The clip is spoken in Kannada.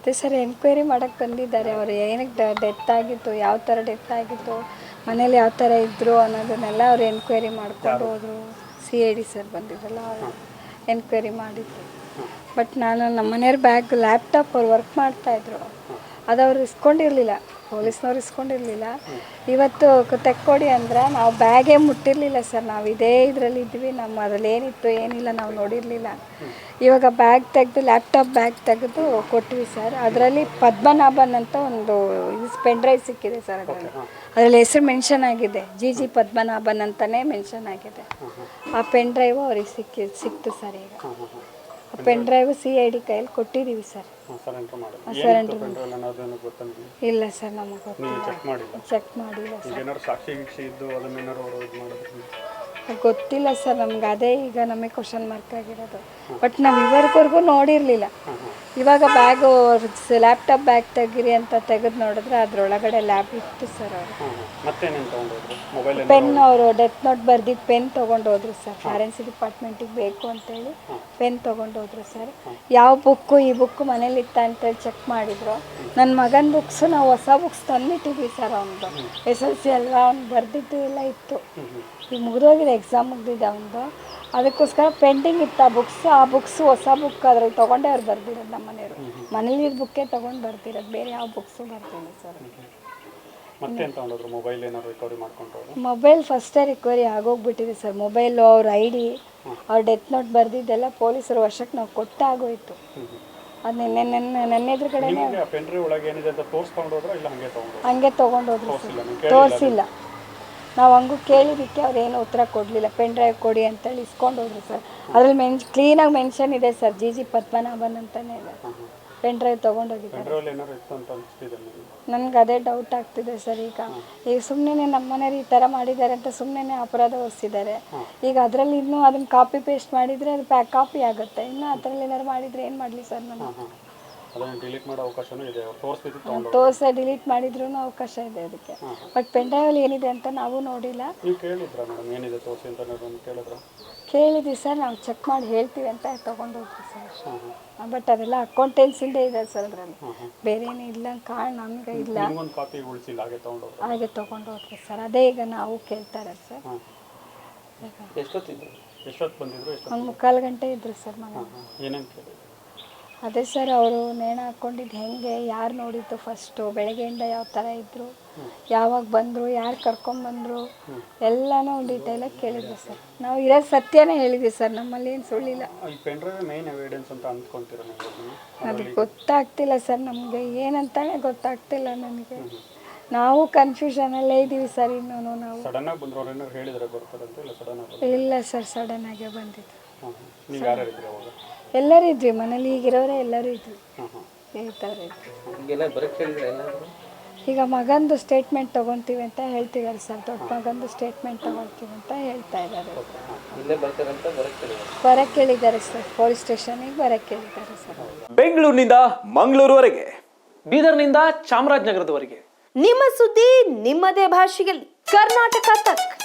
ಅದೇ ಸರ್ ಎನ್ಕ್ವೈರಿ ಮಾಡಕ್ಕೆ ಬಂದಿದ್ದಾರೆ ಅವರು. ಏನಕ್ಕೆ ಡೆತ್ ಆಗಿತ್ತು ಯಾವ ಥರ ಡೆತ್ ಆಗಿತ್ತು ಮನೇಲಿ ಯಾವ ಥರ ಇದ್ದರು ಅನ್ನೋದನ್ನೆಲ್ಲ ಅವ್ರು ಎನ್ಕ್ವೈರಿ ಮಾಡ್ಕೊಂಡು ಹೋದರು. ಸಿ ಐ ಡಿ ಸರ್ ಬಂದಿದ್ರಲ್ಲ ಅವರು ಎನ್ಕ್ವೈರಿ ಮಾಡಿದ್ರು. ಬಟ್ ನಾನು ನಮ್ಮ ಮನೆಯವ್ರ ಬ್ಯಾಗ್ ಲ್ಯಾಪ್ಟಾಪ್ ಅವ್ರು ವರ್ಕ್ ಮಾಡ್ತಾಯಿದ್ರು ಅದು ಅವ್ರು ಇಸ್ಕೊಂಡಿರಲಿಲ್ಲ. ಪೊಲೀಸ್ನವ್ರು ಇಸ್ಕೊಂಡಿರಲಿಲ್ಲ. ಇವತ್ತು ತೆಕ್ಕೊಡಿ ಅಂದ್ರೆ ನಾವು ಬ್ಯಾಗೇ ಮುಟ್ಟಿರಲಿಲ್ಲ ಸರ್. ನಾವು ಇದೇ ಇದರಲ್ಲಿ ಇದ್ವಿ. ನಮ್ಮ ಅದ್ರಲ್ಲಿ ಏನಿತ್ತು ಏನಿಲ್ಲ ನಾವು ನೋಡಿರಲಿಲ್ಲ. ಇವಾಗ ಬ್ಯಾಗ್ ತೆಗೆದು ಲ್ಯಾಪ್ಟಾಪ್ ಬ್ಯಾಗ್ ತೆಗೆದು ಕೊಟ್ವಿ ಸರ್. ಅದರಲ್ಲಿ ಪದ್ಮನಾಭನ್ ಅಂತ ಒಂದು ಇದು ಪೆನ್ ಡ್ರೈವ್ ಸಿಕ್ಕಿದೆ ಸರ್ ಅದರಲ್ಲಿ. ಅದರಲ್ಲಿ ಹೆಸರು ಮೆನ್ಷನ್ ಆಗಿದೆ. ಜಿ ಜಿ ಪದ್ಮನಾಭನ್ ಅಂತಲೇ ಮೆನ್ಷನ್ ಆಗಿದೆ. ಆ ಪೆನ್ ಡ್ರೈವು ಅವ್ರಿಗೆ ಸಿಕ್ಕಿ ಸಿಕ್ತು ಸರ್ ಈಗ. Pen drive C I D ಕೈಯಲ್ಲಿ ಕೊಟ್ಟಿದ್ದೀವಿ ಸರ್. ಸರೆಂಡರ್ ಮಾಡಿದ್ರು ಗೊತ್ತಂದ್ರೆ ಇಲ್ಲ ಸರ್ ನಮಗೆ ನೀವು ಗೊತ್ತಿಲ್ಲ ಚೆಕ್ ಮಾಡಿಲ್ಲ? ಚೆಕ್ ಮಾಡಿಲ್ಲ ಏನಾದ್ರು ಸಾಕ್ಷಿ ಗೀಕ್ಷಿ ಇದ್ದು ಅವರು ಇದು ಮಾಡಿದ್ರು? ಗೊತ್ತಿಲ್ಲ ಸರ್ ನಮ್ಗೆ ಅದೇ ಈಗ ನಮಗೆ ಕ್ವಶನ್ ಮಾರ್ಕ್ ಆಗಿರೋದು. ಬಟ್ ನಾವು ಇವರೆಗೂ ನೋಡಿರಲಿಲ್ಲ. ಇವಾಗ ಬ್ಯಾಗು ಲ್ಯಾಪ್ಟಾಪ್ ಬ್ಯಾಗ್ ತೆಗೀರಿ ಅಂತ ತೆಗೆದು ನೋಡಿದ್ರೆ ಅದ್ರೊಳಗಡೆ ಲ್ಯಾಬ್ ಇತ್ತು ಸರ್ ಅವರು. ಪೆನ್ ಅವರು ಡೆತ್ ನೋಟ್ ಬರ್ದಿದ್ದು ಪೆನ್ ತೊಗೊಂಡೋದ್ರು ಸರ್. ಫಾರೆನ್ಸಿ ಡಿಪಾರ್ಟ್ಮೆಂಟಿಗೆ ಬೇಕು ಅಂತೇಳಿ ಪೆನ್ ತೊಗೊಂಡೋದ್ರು ಸರ್. ಯಾವ ಬುಕ್ಕು ಈ ಬುಕ್ಕು ಮನೇಲಿ ಇತ್ತ ಅಂತೇಳಿ ಚೆಕ್ ಮಾಡಿದ್ರು. ನನ್ನ ಮಗನ ಬುಕ್ಸು ನಾವು ಹೊಸ ಬುಕ್ಸ್ ತಂದಿಟ್ಟಿದ್ವಿ ಸರ್ ಅವನದು. ಎಸ್ ಎಲ್ ಸಿ ಅಲ್ವಾ ಅವ್ನು ಬರೆದಿದ್ದು ಎಲ್ಲ ಇತ್ತು. ಈಗ ಮುಗಿದೋಗಿದೆ. ಎಕ್ಸಾಮ್ ಮುಗ್ದಿದೆ ಅವನದು ಅದಕ್ಕೋಸ್ಕರ ಪೆಂಡಿಂಗ್ ಇತ್ತು ಆ ಬುಕ್ಸ್ ಆ ಬುಕ್ಸ್ ಹೊಸ ಬುಕ್ ಅದ್ರಲ್ಲಿ ತೊಗೊಂಡೇ ಅವ್ರು ಬರ್ದಿರೋದು ನಮ್ಮ ಮನೆಯವರು. ಮನೇಲಿ ಬುಕ್ಕೇ ತೊಗೊಂಡು ಬರ್ತಿರೋದು ಬೇರೆ ಯಾವ ಬುಕ್ಸು ಬರ್ತೀನಿ ಸರ್. ತೊಗೊಂಡೋದ್ರು ಮೊಬೈಲ್ ಫಸ್ಟೇ ರಿಕವರಿ ಆಗೋಗ್ಬಿಟ್ಟಿದೆ ಸರ್. ಮೊಬೈಲು ಅವ್ರ ಐ ಡಿ ಅವ್ರ ಡೆತ್ ನೋಟ್ ಬರೆದಿದ್ದೆಲ್ಲ ಪೊಲೀಸರು ವಶಕ್ಕೆ ನಾವು ಕೊಟ್ಟಾಗೋಯ್ತು. ಅದು ನಿನ್ನೆ ನೆನ್ನೆ ನನ್ನ ಎದುರುಗಡೆನೇ ಹಂಗೆ ತೊಗೊಂಡು ಹಂಗೆ ತೊಗೊಂಡೋದ್ರು ತೋರಿಸಿಲ್ಲ. ನೀವು ಹಂಗೂ ಕೇಳಿದ್ದಕ್ಕೆ ಅವ್ರು ಏನು ಉತ್ತರ ಕೊಡಲಿಲ್ಲ. ಪೆನ್ ಡ್ರೈವ್ ಕೊಡಿ ಅಂತೇಳಿ ಇಸ್ಕೊಂಡು ಹೋದ್ರು ಸರ್. ಅದ್ರಲ್ಲಿ ಮೆನ್ ಕ್ಲೀನಾಗಿ ಮೆನ್ಷನ್ ಇದೆ ಸರ್. ಜಿ ಜಿ ಪದ್ಮನಾಭನ್ ಅಂತಲೇ ಇದೆ. ಪೆನ್ ಡ್ರೈವ್ ತೊಗೊಂಡೋಗಿದ್ದಾರೆ ನನ್ಗೆ ಅದೇ ಡೌಟ್ ಆಗ್ತಿದೆ ಸರ್ ಈಗ. ಈಗ ಸುಮ್ಮನೆ ನಮ್ಮ ಮನೆಯವ್ರು ಈ ಥರ ಮಾಡಿದ್ದಾರೆ ಅಂತ ಸುಮ್ಮನೆ ಅಪರಾಧ ಹೊರಿಸಿದ್ದಾರೆ. ಈಗ ಅದರಲ್ಲಿ ಇನ್ನೂ ಅದನ್ನು ಕಾಪಿ ಪೇಸ್ಟ್ ಮಾಡಿದರೆ ಅದು ಪ್ಯಾಕ್ ಕಾಪಿ ಆಗುತ್ತೆ. ಇನ್ನೂ ಅದರಲ್ಲಿ ಏನಾದ್ರು ಮಾಡಿದರೆ ಏನು ಮಾಡಲಿ ಸರ್ ನಾನು? ಅದನ್ನು ಡಿಲೀಟ್ ಮಾಡೋ ಅವಕಾಶನೂ ಇದೆ. ಅವ್ರು ತೋರಿಸ್ತಿದ್ದು ತೊಗೊಂಡು ತೋರ್ಸ ಡಿಲೀಟ್ ಮಾಡಿದ್ರೂ ಅವಕಾಶ ಇದೆ ಅದಕ್ಕೆ. ಬಟ್ ಪೆಂಡಾಯಲ್ಲಿ ಏನಿದೆ ಅಂತ ನಾವು ನೋಡಿಲ್ಲ. ನೀವು ಕೇಳಿದ್ರಾ ಮೇಡಮ್ ಏನಿದೆ ತೋರಿಸಿ ಅಂತ ಏನಾದ್ರು ಕೇಳಿದ್ರ? ಕೇಳಿದ್ವಿ ಸರ್ ನಾವು ಚೆಕ್ ಮಾಡಿ ಹೇಳ್ತೀವಿ ಅಂತ ತೊಗೊಂಡೋಗ್ತೀವಿ ಸರ್ ಹಾಂ ಹಾಂ ಬಟ್ ಅದೆಲ್ಲ ಅಕೌಂಟೆನ್ಸಿಂದೇ ಇದೆ ಸರ್ ಅದರಲ್ಲಿ. ಬೇರೆ ಏನು ಇಲ್ಲ ಕಾರಣ ನಮ್ಗೆ ಇಲ್ಲ. ನಿಮ್ಗೊಂದು ಕಾಪಿ ಉಳಿಸಿಲ್ಲ ಹಾಗೆ ತಗೊಂಡು ಹಾಗೆ ತೊಗೊಂಡೋಗ್ತೀವಿ ಸರ್ ಅದೇ ಈಗ ನಾವು ಕೇಳ್ತಾರೆ ಸರ್ ಎಷ್ಟು ಎಷ್ಟೊತ್ತಿದ್ರು ಎಷ್ಟೊತ್ತು ಬಂದಿದ್ರು ಎಷ್ಟೊತ್ತು ಒಂದು ಮುಕ್ಕಾಲು ಗಂಟೆ ಇದ್ರು ಸರ್ ಮನೆ. ಏನೇನು ಕೇಳಿದ್ರು? ಅದೇ ಸರ್ ಅವರು ನೇಣ ಹಾಕ್ಕೊಂಡಿದ್ದು ಹೆಂಗೆ ಯಾರು ನೋಡಿದ್ದು ಫಸ್ಟು ಬೆಳಗ್ಗೆಯಿಂದ ಯಾವ ಥರ ಇದ್ದರು ಯಾವಾಗ ಬಂದರು ಯಾರು ಕರ್ಕೊಂಬಂದರು ಎಲ್ಲನೂ ಡೀಟೇಲಾಗಿ ಕೇಳಿದ್ವಿ ಸರ್. ನಾವು ಇರೋ ಸತ್ಯನೇ ಹೇಳಿದ್ವಿ ಸರ್ ನಮ್ಮಲ್ಲಿ ಏನು ಸುಳ್ಳಿಲ್ಲ. ಈ ಪೆಂಡ್ರೈವ್ ಮೇನ್ ಎವಿಡೆನ್ಸ್ ಅಂತ ಅಂದ್ಕೊಂತೀರ ನೀವು ಅದನ್ನ? ಅದು ಗೊತ್ತಾಗ್ತಿಲ್ಲ ಸರ್ ನಮಗೆ ಏನಂತಾನೆ ಗೊತ್ತಾಗ್ತಿಲ್ಲ ನನಗೆ ನಾವು ಕನ್ಫ್ಯೂಷನಲ್ಲೇ ಇದ್ದೀವಿ ಸರ್ ಇನ್ನೂ ನಾವು. ಇಲ್ಲ ಸರ್ ಸಡನ್ ಆಗೇ ಬಂದಿದ್ದು ನೀವು ಅವಾಗ ಎಲ್ಲರೂ ಇದ್ವಿ ಮನೇಲಿ ಈಗಿರೋರೆ ಎಲ್ಲರೂ ಇದ್ವಿ. ಹೇಳ್ತಾರೆ ಹಾಂ ಈ ಇದ್ವಿ. ಈಗೆಲ್ಲ ಬರಕ್ಕೆ ಹೇಳಿದ್ರೆ ಎಲ್ಲಾದರೂ? ಈಗ ಮಗಂದು ಸ್ಟೇಟ್ಮೆಂಟ್ ತಗೊಂತೀವಿ ಅಂತ ಹೇಳ್ತಿದ್ದಾರೆ ಸರ್. ದೊಡ್ಡ ಮಗಂದು ಸ್ಟೇಟ್ಮೆಂಟ್ ತಗೊಳ್ತೀವಿ ಅಂತ ಹೇಳ್ತಾ ಇದ್ದಾರೆ. ಇಲ್ಲೇ ಬರ್ತಾರಂತ ಬರಕ್ಕೆ ಹೇಳಿದ್ರು? ಬರಕ್ಕೆ ಹೇಳಿದ್ದಾರೆ ಸರ್. ಪೊಲೀಸ್ ಸ್ಟೇಷನಿಗೆ ಬರಕ್ಕೆ ಹೇಳಿದ್ದಾರೆ ಸರ್. ಬೆಂಗಳೂರಿನಿಂದ ಮಂಗಳೂರುವರೆಗೆ ಬೀದರ್ನಿಂದ ಚಾಮರಾಜನಗರದವರೆಗೆ. ನಿಮ್ಮ ಸುದ್ದಿ ನಿಮ್ಮದೇ ಭಾಷೆಯಲ್ಲಿ. ಕರ್ನಾಟಕ ತಕ್.